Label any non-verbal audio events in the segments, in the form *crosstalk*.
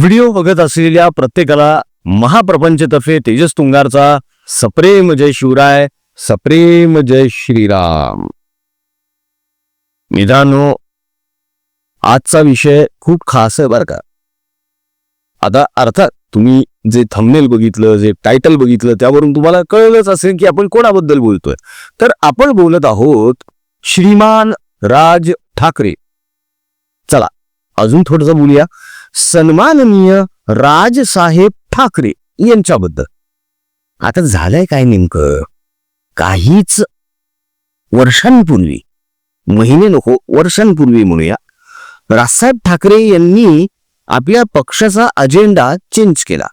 Video बघत असलेल्या प्रत्येकाला महाप्रपंचतर्फे तेजस तुंगारचा सप्रेम जय शिवराय सप्रेम जय श्रीराम. मित्रांनो आजचा विषय खूप खास आहे बरं का. आता अर्थात तुम्ही जे थंबनेल बघितलं जे टायटल बघितलं त्यावरून तुम्हाला कळलंच असेल की आपण कोणाबद्दल बोलतोय. तर आपण बोलत आहोत श्रीमान राज ठाकरे. चला अजून थोडंसं बोलूया. सन्माननीय राजसाहेब ठाकरे यांच्याबद्दल. आता झालंय काय नेमकं? काहीच वर्षांपूर्वी महिने नको वर्षांपूर्वी म्हणूया राजसाहेब ठाकरे यांनी आपल्या पक्षाचा अजेंडा चेंज केला.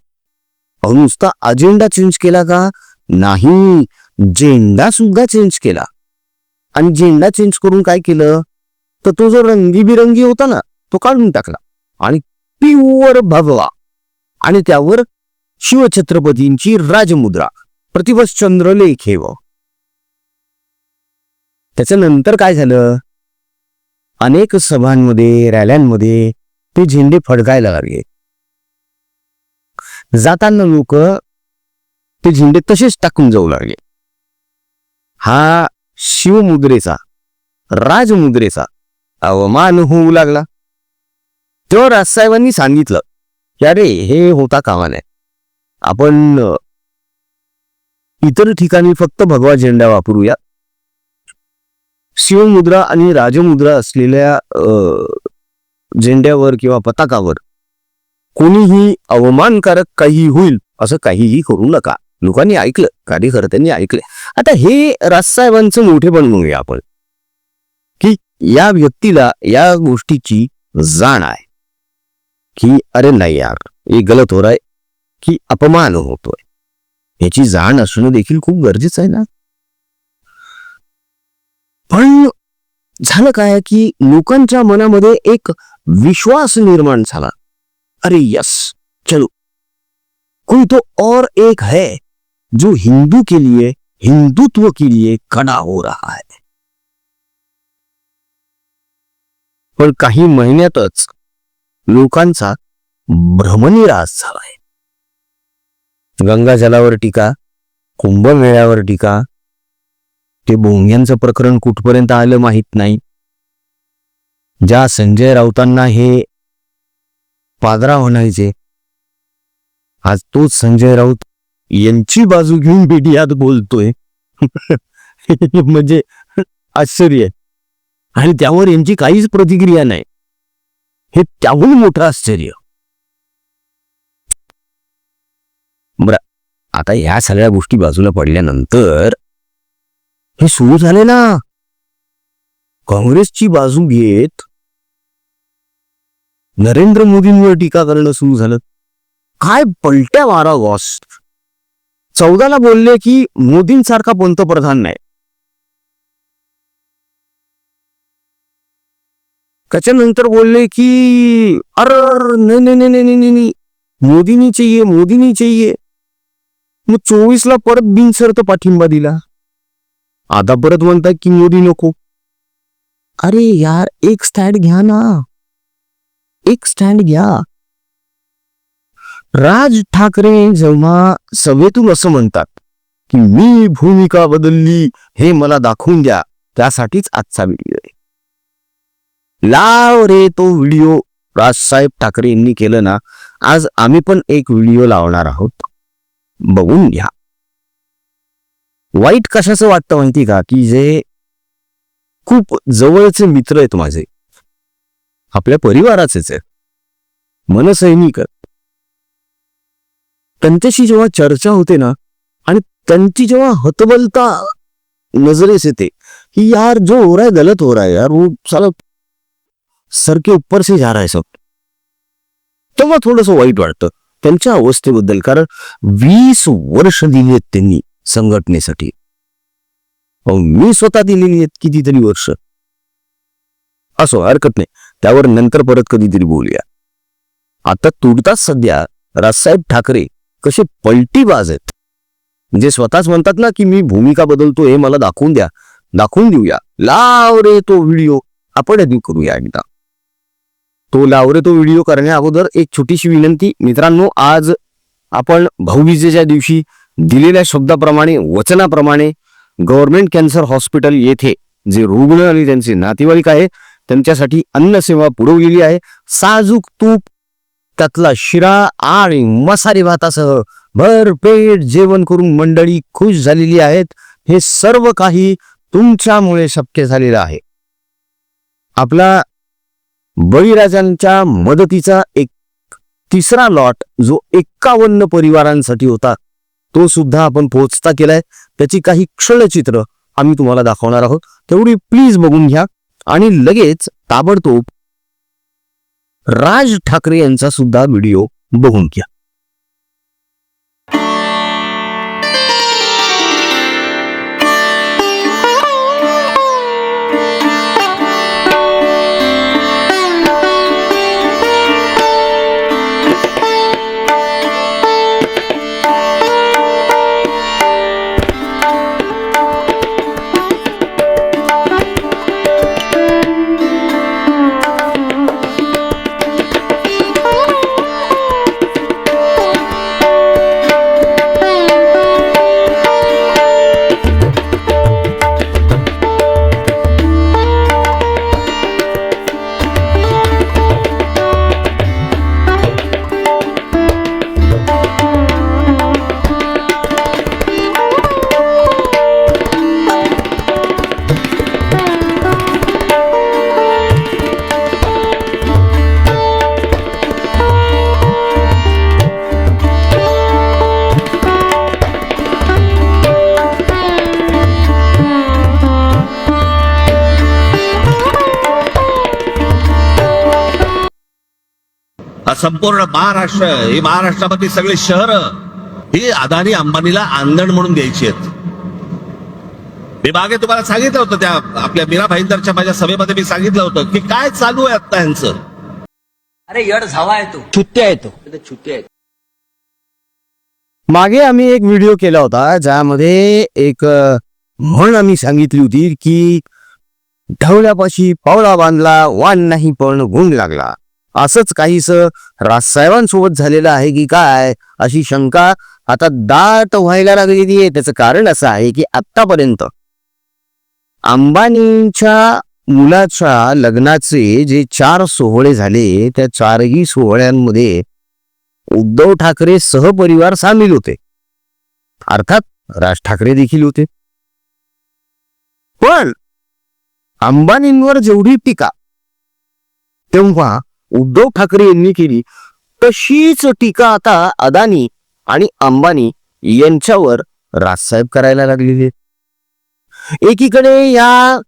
अहो नुसता अजेंडा चेंज केला का? नाही झेंडा सुद्धा चेंज केला. आणि झेंडा चेंज करून काय केलं? तर तो जो रंगीबिरंगी होता ना तो काढून टाकला. आणि प्युअर भगवा आणि त्यावर शिवछत्रपतींची राजमुद्रा प्रतिवश्चंद्र लेखेव. त्याच्यानंतर काय झालं? अनेक सभांमध्ये रॅल्यांमध्ये ते झेंडे फडकायला लागले. जाताना लोक ते झेंडे तसेच टाकून जाऊ लागले. हा शिवमुद्रेचा राजमुद्रेचा अवमान होऊ लागला. तेव्हा राजसाहेबांनी सांगितलं की अरे हे होता कामा नाही आपण इतर ठिकाणी फक्त भगवा झेंडा वापरूया. शिवमुद्रा आणि राजमुद्रा असलेल्या झेंड्यावर किंवा पताकावर कोणीही अवमानकारक काही होईल असं काहीही करू नका. लोकांनी ऐकलं कार्यकर्त्यांनी ऐकले. आता हे राजसाहेबांचं मोठेपण म्हणूया आपण की या व्यक्तीला या गोष्टीची जाण आहे. की अरे नाही यार हे गलत हो रहा है की अपमान होतोय. याची जाण असणं देखील खूप गरजेचं आहे ना? पण झालं काय की लोकांच्या मनामध्ये एक विश्वास निर्माण झाला. अरे यस चलो. कोई तो और एक है जो हिंदू के लिए हिंदुत्व के लिए खड़ा हो रहा है. पण काही महिन्यातच लोकांचा भ्रमनिरास झालाय. गंगाजलावर टीका कुंभमेळ्यावर टीका ते भोंग्यांचं प्रकरण कुठपर्यंत आलं माहीत नाही. ज्या संजय राऊतांना हे पादरा म्हणायचे आज तोच संजय राऊत यांची बाजू घेऊन मीडियात बोलतोय. *laughs* म्हणजे आश्चर्य आहे. आणि त्यावर यांची काहीच प्रतिक्रिया नाही. हे त्याहून मोठं आश्चर्य. बर आता ह्या सगळ्या गोष्टी बाजूला पडल्यानंतर हे सुरू झाले ना? काँग्रेसची बाजू घेत नरेंद्र मोदींवर टीका करणं सुरू झालं. काय पलट्या मारा वॉस्ट चौदाला बोलले की मोदींसारखा पंतप्रधान नाही. त्याच्यानंतर बोलले की अर नाही नाही नाही नाही नाही नाही. मोदी चाहिए मोदी चाहिए. मग चोवीसला परत बिनसर्त पाठिंबा दिला. आता परत म्हणतात की मोदी नको. अरे यार एक स्टँड घ्या ना. एक स्टँड घ्या. राज ठाकरे जेव्हा सभेतून असं म्हणतात की मी भूमिका बदलली हे मला दाखवून द्या. त्यासाठीच आजचा व्हिडिओ आहे. लाव रे तो व्हिडिओ. राजसाहेब ठाकरे यांनी केलं ना आज आम्ही पण एक व्हिडिओ लावणार आहोत. बघून घ्या. वाईट कशाचं वाटतं माहिती का? की जे खूप जवळचे मित्र आहेत माझे. आपल्या परिवाराचेच आहेत. मनसैनिक त्यांच्याशी जेव्हा चर्चा होते ना आणि त्यांची जेव्हा हतबलता नजरेस येते की यार जो हो रहा है गलत हो रहा है यार वो साला सर के ऊपर से जा रहा है सब। तेव्हा थोडस वाईट वाटतं त्यांच्या अवस्थेबद्दल कारण वीस वर्ष दिली आहेत त्यांनी संघटनेसाठी. अहो, मी स्वतः दिलेली आहेत कितीतरी वर्ष. असो हरकत नाही. त्यावर नंतर परत कधीतरी बोलूया. आता तुडताच सध्या राजसाहेब ठाकरे कसे पलटीबाज आहेत. म्हणजे स्वतःच म्हणतात ना की मी भूमिका बदलतो हे मला दाखवून द्या. दाखवून देऊया. लाव रे तो व्हिडिओ. आपण करूया एकदा. तो लावरे तो व्हिडिओ करण्या अगोदर एक छोटीशी विनंती. मित्रांनो आज आपण भाऊबीजेच्या दिवशी दिलेल्या शब्दाप्रमाणे वचनाप्रमाणे गव्हर्नमेंट कॅन्सर हॉस्पिटल येथे जे रुग्ण आणि त्यांचे नातेवाईक आहे त्यांच्यासाठी अन्न सेवा पुरवलेली आहे. साजूक तूप त्यातला शिरा आणि मसाले भातासह भरपेट जेवण करून मंडळी खुश झालेली आहेत. हे सर्व काही तुमच्यामुळे शक्य झालेलं आहे. आपला बळीराजांच्या मदतीचा एक तिसरा लॉट जो एक्कावन्न परिवारांसाठी होता तो सुद्धा आपण पोहोचता केलाय. त्याची काही क्षणचित्र आम्ही तुम्हाला दाखवणार आहोत. तेवढी प्लीज बघून घ्या. आणि लगेच ताबडतोब राज ठाकरे यांचा सुद्धा व्हिडिओ बघून घ्या. संपूर्ण महाराष्ट्र ही महाराष्ट्रामधली सगळी शहर ही अदानी अंबानीला आंदण म्हणून द्यायची आहेत. मी मागे तुम्हाला सांगितलं होतं त्या आपल्या मीरा भाईंदरच्या माझ्या सभेमध्ये मी सांगितलं होतं की काय चालू आहे आता यांचं अरे यड झावा येतो चुत्या येतो छुट्टी आहे. मागे आम्ही एक व्हिडिओ केला होता ज्यामध्ये एक म्हण आम्ही सांगितली होती की ढवळ्यापाशी पावला बांधला वाण नाही पण गुंग लागला. असंच काहीस राजसाहेबांसोबत झालेलं आहे की काय अशी शंका आता दाट व्हायला लागलेली आहे. त्याचं कारण असं आहे की आतापर्यंत अंबानींच्या मुलाच्या लग्नाचे जे चार सोहळे झाले त्या चारही सोहळ्यांमध्ये उद्धव ठाकरे सहपरिवार सामील होते. अर्थात राज ठाकरे देखील होते. पण अंबानींवर जेवढी टीका तेव्हा उद्धव ठाकरे यांनी केली तशीच टीका आता अदानी आणि अंबानी यांच्यावर राजसाहेब करायला लागलेली आहे. एकीकडे या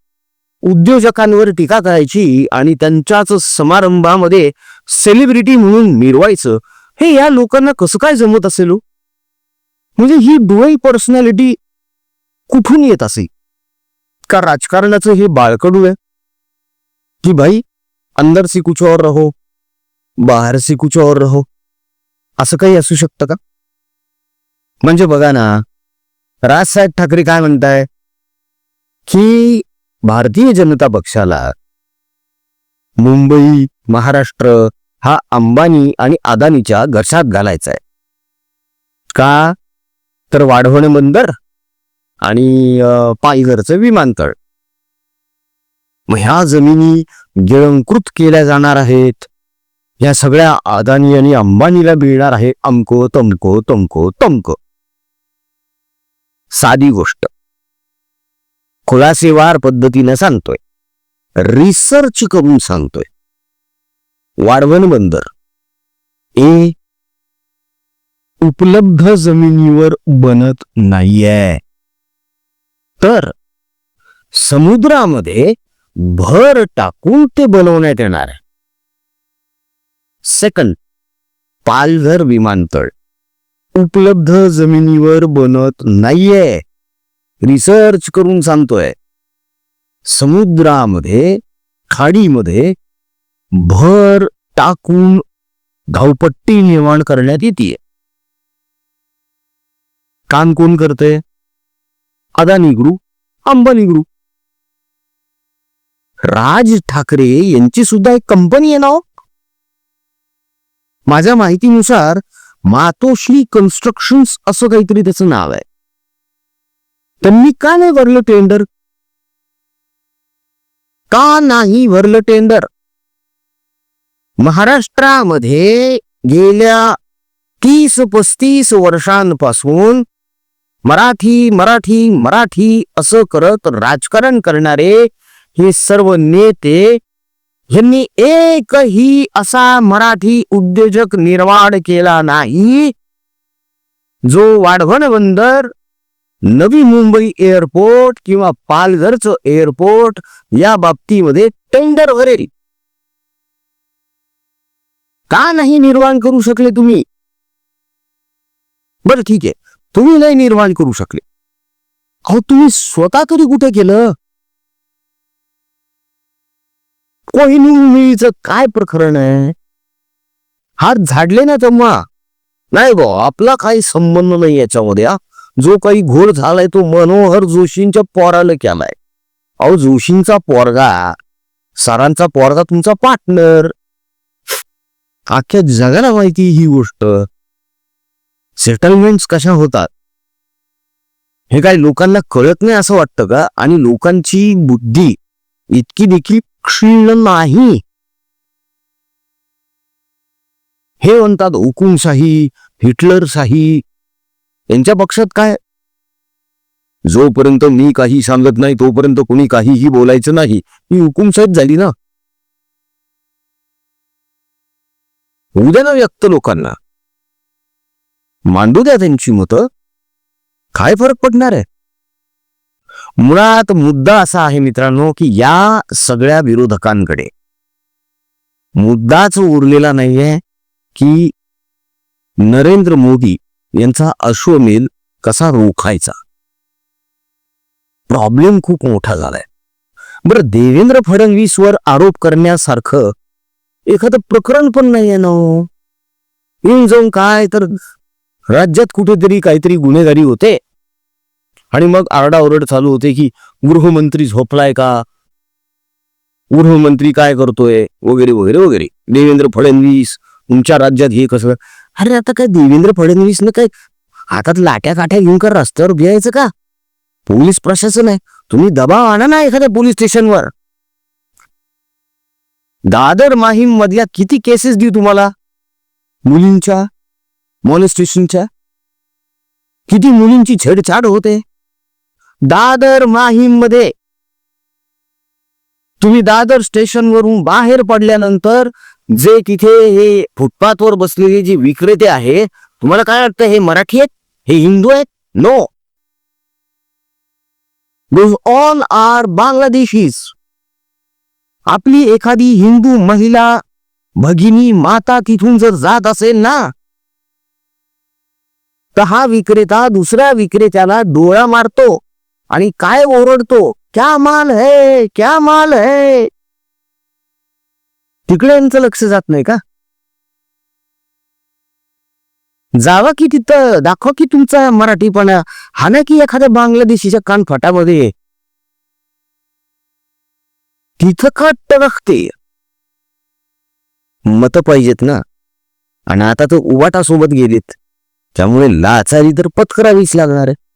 उद्योजकांवर टीका करायची आणि त्यांच्याच समारंभामध्ये सेलिब्रिटी म्हणून मिरवायचं हे या लोकांना कसं काय जमत असेल हो? म्हणजे ही दुवई पर्सनॅलिटी कुठून येत असे का राजकारणाचं हे बाळकडू आहे? की भाई अंदर से कुछ और रहो बाहेर से कुछ और रहो। असं काही असू शकतं का? म्हणजे बघा ना राजसाहेब ठाकरे काय म्हणताय? की भारतीय जनता पक्षाला मुंबई महाराष्ट्र हा अंबानी आणि अदानीच्या घशात घालायचा आहे का? तर वाढवणे बंदर आणि पायघरचं विमानतळ. मग ह्या जमिनी गिळंकृत केल्या जाणार आहेत. या सगळ्या अदानी आणि अंबानीला मिळणार आहे अमको तमको तमको तमक. साधी गोष्ट. खुलासेवार पद्धतीने सांगतोय. रिसर्च करून सांगतोय. वाढवण बंदर. ए उपलब्ध जमिनीवर बनत नाहीये. तर समुद्रामध्ये भर टाकून ते बनवण्यात येणार. सेकंड पालघर विमानतळ. उपलब्ध जमिनीवर बनत नाहीये. रिसर्च करून सांगतोय. समुद्रामध्ये खाडीमध्ये भर टाकून धावपट्टी निर्माण करण्यात येते काम कोण करते अदानी ग्रुप अंबानी ग्रुप राज ठाकरे यांची सुद्धा एक कंपनी आहे ना हो. माझ्या माहितीनुसार मातोश्री कन्स्ट्रक्शन असं काहीतरी त्याचं नाव आहे. त्यांनी का नाही भरलं टेंडर का नाही भरलं टेंडर महाराष्ट्रामध्ये गेल्या तीस पस्तीस वर्षांपासून मराठी मराठी मराठी असं करत राजकारण करणारे हे सर्व नेते यांनी एकही असा मराठी उद्योजक निर्माण केला नाही जो वाढवण बंदर नवी मुंबई एअरपोर्ट किंवा पालघरचं एअरपोर्ट या बाबतीमध्ये टेंडर भरेल का नाही निर्माण करू शकले तुम्ही? बरं ठीक आहे तुम्ही नाही निर्माण करू शकले. अहो तुम्ही स्वतः तरी कुठे केलं? कोहिनूरचं काय प्रकरण आहे? हात झाडले ना तेव्हा नाही गो आपला काही संबंध नाही याच्यामध्ये हा. जो काही घोळ झालाय तो मनोहर जोशींच्या पोराला केलाय. अहो जोशींचा पोरगा सरांचा पोरगा तुमचा पार्टनर अख्ख्या जगाला माहिती ही गोष्ट. सेटलमेंट कशा होतात? हे काय लोकांना कळत नाही असं वाटतं का? आणि लोकांची बुद्धी इतकी देखील क्षीण नाही हे म्हणतात हुकुमशाही हिटलरशाही. यांच्या पक्षात काय? जोपर्यंत मी काही सांगत नाही तोपर्यंत कोणी काहीही बोलायचं नाही. ही हुकुमशाहीच झाली ना? उद्या ना व्यक्त लोकांना. मांडू द्या त्यांची मतं. काय फरक पडणार आहे? मुळात मुद्दा असा आहे मित्रांनो की या सगळ्या विरोधकांकडे मुद्दाच उरलेला नाहीये की नरेंद्र मोदी यांचा अश्वमेध कसा रोखायचा? प्रॉब्लेम खूप मोठा झालाय. बरं देवेंद्र फडणवीसवर आरोप करण्यासारखं एखादं प्रकरण पण नाहीये ना हो. येऊन जाऊन काय तर राज्यात कुठेतरी काहीतरी गुन्हेगारी होते. आणि मग आरडाओरड चालू होते की गृहमंत्री झोपलाय का? गृहमंत्री काय करतोय? वगैरे वगैरे वगैरे. देवेंद्र फडणवीस तुमच्या राज्यात हे कसं? अरे आता काय देवेंद्र फडणवीसनं काय हातात लाट्या काठ्या घेऊन का रस्त्यावर बियायचं का? पोलीस प्रशासन आहे. तुम्ही दबाव आणा ना एखाद्या पोलीस स्टेशनवर. दादर माहीम मधल्या किती केसेस देऊ तुम्हाला? मुलींच्या मॉलेस्टेशनच्या किती मुलींची छेडछाड होते? दादर माहीममध्ये तुम्ही दादर स्टेशनवरून बाहेर पडल्यानंतर जे तिथे हे फुटपाथवर बसलेले जे विक्रेते आहे तुम्हाला काय वाटतं हे मराठी आहेत? हे हिंदू आहेत? नो ऑल आर बांगलादेशीज आपली एखादी हिंदू महिला भगिनी माता तिथून जर जात असेल ना तर हा विक्रेता दुसऱ्या विक्रेत्याला डोळा मारतो. आणि काय ओरडतो? क्या माल है? क्या माल है? तिकडे यांचं लक्ष जात नाही का? जावा की तिथं दाखवा की तुमचा मराठीपणा. हा ना की एखाद्या बांगलादेशीच्या कानफटामध्ये. तिथं का टरकते मत पाहिजेत ना? आणि आता तर उवाटासोबत गेलेत. त्यामुळे लाचारी तर पत्करावीच लागणार. आहे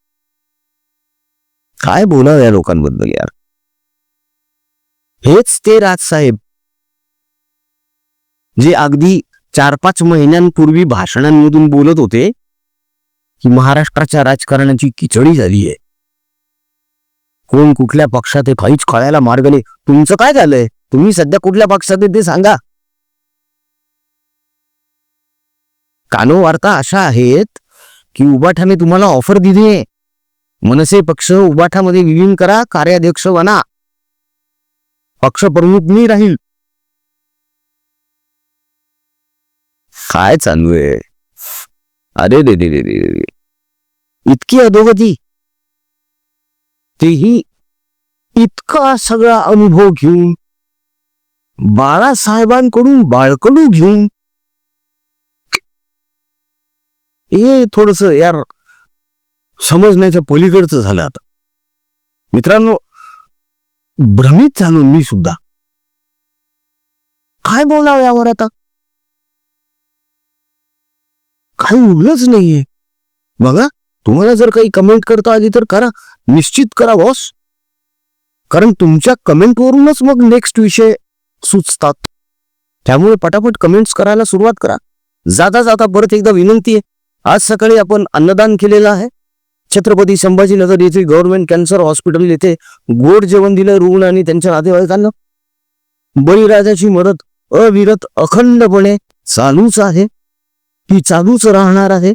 काय बोलावं या लोकांबद्दल यार? हेच ते राजसाहेब जे अगदी चार पाच महिन्यांपूर्वी भाषणांमधून बोलत होते की महाराष्ट्राच्या राजकारणाची खिचडी झाली आहे कोण कुठल्या पक्षात आहे काहीच कळायला मार्ग नाही. तुमचं काय झालंय? तुम्ही सध्या कुठल्या पक्षात आहे ते सांगा. कानो वार्ता अशा आहेत की उबाठाने तुम्हाला ऑफर दिली आहे मनसे पक्ष उबाठामध्ये विलीन करा कार्याध्यक्ष बना. पक्ष प्रमुख मी राहील. काय चालू आहे? अरे रे रे रे रे रे. इतकी अधोगती. तेही इतका सगळा अनुभव घेऊन बाळासाहेबांकडून बाळकडू घेऊन. हे थोडस यार समजण्याच्या पलीकडचं झालं आता. मित्रांनो भ्रमित झालो मी सुद्धा. काय बोलावं यावर आता? काही उरलंच नाहीये. बघा तुम्हाला जर काही कमेंट करता आली तर करा. निश्चित करा बॉस कारण तुमच्या कमेंटवरूनच मग नेक्स्ट विषय सुचतात. त्यामुळे पटापट कमेंट्स करायला सुरुवात करा. जाता जाता परत एकदा विनंती आहे. आज सकाळी आपण अन्नदान केलेलं आहे. छत्रपती संभाजीनगर येथील गव्हर्नमेंट कॅन्सर हॉस्पिटल येथे गोड जेवण दिलं रुग्ण आणि त्यांच्या नातेवाईकांना बळीराजाची मदत अविरत अखंडपणे चालूच आहे. ती चालूच राहणार आहे.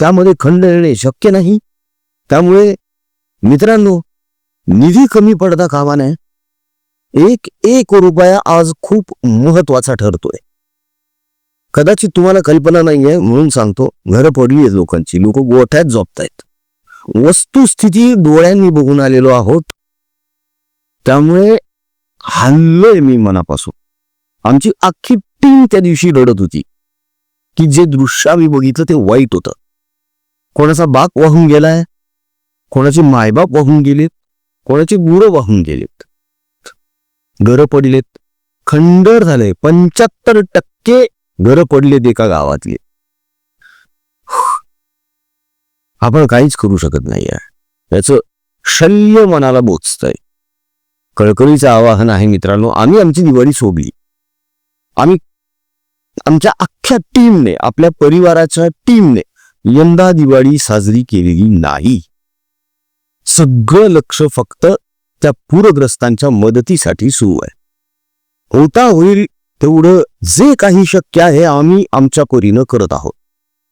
त्यामध्ये खंड येणे शक्य नाही. त्यामुळे मित्रांनो निधी कमी पडता कामा नये. एक एक रुपया आज खूप महत्त्वाचा ठरतोय. कदाचित तुम्हाला कल्पना नाहीये म्हणून सांगतो घर पडली आहेत लोकांची. लोक गोठ्यात झोपतायत. वस्तुस्थिती डोळ्यांनी बघून आलेलो आहोत. त्यामुळे हल्लोय मी मनापासून. आमची अख्खी टीम त्या दिवशी रडत होती. की जे दृश्य आम्ही बघितलं ते वाईट होतं. कोणाचा बाप वाहून गेलाय? कोणाचे मायबाप वाहून गेलेत? कोणाची गुरं वाहून गेलेत? घरं पडलेत. खंडर झाले पंच्याहत्तर टक्के घरं पडलेत एका गावातले. आपण काहीच करू शकत नाहीये याचं शल्य मनाला बोचतंय. कळकळीचं आवाहन आहे मित्रांनो आम्ही आमची दिवाळी सोडली. आम्ही आमच्या अख्ख्या टीमने आपल्या परिवाराच्या टीमने यंदा दिवाळी साजरी केलेली नाही. सगळं लक्ष फक्त त्या पूरग्रस्तांच्या मदतीसाठी सुरू आहे. होता होईल तेवढं जे काही शक्य आहे आम्ही आमच्या परीनं करत आहोत.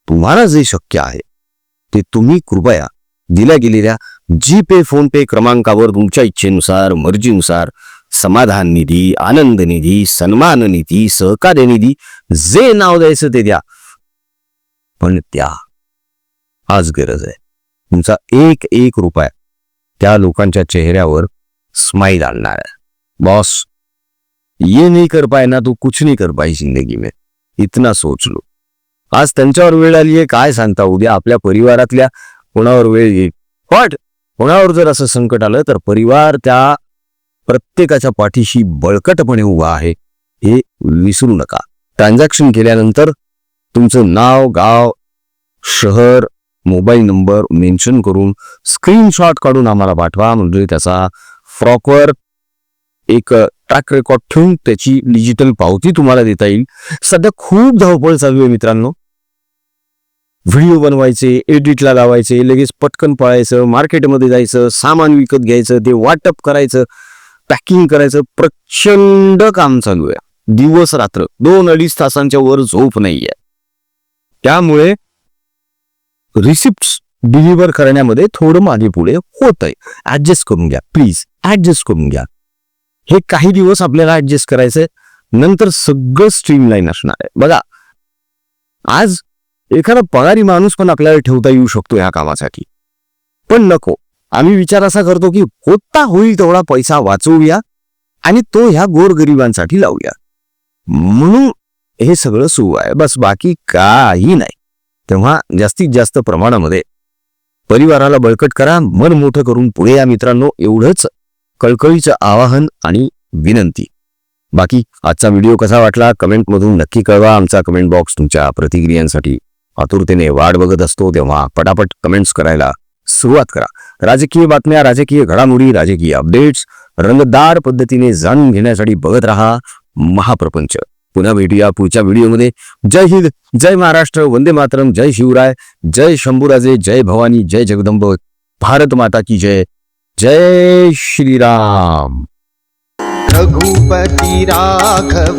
तुम्हाला जे शक्य आहे ते तुम्ही कृपया दिल्या गेलेल्या जी पे फोन पे क्रमांकावर तुमच्या इच्छेनुसार मर्जीनुसार समाधान निधी आनंद निधी सन्मान निधी सहकार्य निधी जे नाव द्यायचं ते द्या. पण त्या आज गरज आहे. तुमचा एक एक रुपया त्या लोकांच्या चेहऱ्यावर स्माईल आणणार आहे. बॉस ये नहीं कर पाए ना तू कुछ नहीं कर पाई जिंदगी में. इतना सोच लो. आज त्यांच्यावर वेळ आली आहे काय सांगता? उद्या आपल्या परिवारातल्या कोणावर वेळ येईल? पण कोणावर जर असं संकट आलं तर परिवार त्या प्रत्येकाच्या पाठीशी बळकटपणे उभा आहे हे विसरू नका. ट्रान्झॅक्शन केल्यानंतर तुमचं नाव गाव शहर मोबाईल नंबर मेन्शन करून स्क्रीनशॉट काढून आम्हाला पाठवा. म्हणजे त्याचा फ्रॉकवर एक ट्रॅक रेकॉर्ड ठेवून त्याची डिजिटल पावती तुम्हाला देता येईल. सध्या खूप धावपळ चालू आहे मित्रांनो. व्हिडिओ बनवायचे एडिटला लावायचे लगेच पटकन पळायचं मार्केटमध्ये जायचं सामान विकत घ्यायचं ते वाटप करायचं पॅकिंग करायचं प्रचंड काम चालू आहे. दिवस रात्र दोन अडीच तासांच्या वर झोप नाहीये. त्यामुळे रिसिप्ट डिलिव्हर करण्यामध्ये थोडं मागे पुढे होत आहे ऍडजस्ट करून घ्या प्लीज ऍडजस्ट करून घ्या. हे काही दिवस आपल्याला ऍडजस्ट करायचंय. नंतर सगळं स्ट्रीमलाईन असणार आहे. बघा आज एखादा पगारी माणूस पण आपल्याला ठेवता येऊ शकतो ह्या कामासाठी. पण नको. आम्ही विचार असा करतो की होता होईल तेवढा पैसा वाचवूया आणि तो ह्या गोरगरिबांसाठी लावूया. म्हणून हे सगळं सुरू आहे. बस बाकी काही नाही. तेव्हा जास्तीत जास्त प्रमाणामध्ये परिवाराला बळकट करा मन मोठं करून पुढे या मित्रांनो एवढंच कळकळीचं आवाहन आणि विनंती. बाकी आजचा व्हिडिओ कसा वाटला? कमेंटमधून नक्की कळवा. आमचा कमेंट बॉक्स तुमच्या प्रतिक्रियांसाठी आतुरतेने वाट बघत असतो तेव्हा पटापट कमेंट्स करायला सुरुवात करा. राजकीय बातम्या राजकीय घडामोडी राजकीय अपडेट्स रंगदार पद्धतीने जाणून घेण्यासाठी बघत राहा महाप्रपंच. पुन्हा भेटूया पुढच्या व्हिडिओमध्ये. जय हिंद जय महाराष्ट्र वंदे मातरम जय शिवराय जय शंभूराजे जय भवानी जय जगदंब भारत माता की जय जय श्रीराम. रघुपती राघव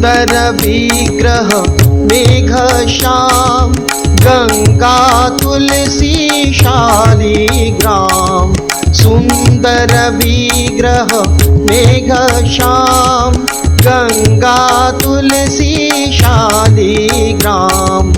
सुंदर विग्रह मेघ श्याम गंगा तुलसी शालिग्राम सुंदर विग्रह मेघ श्याम गंगा तुलसी शालिग्राम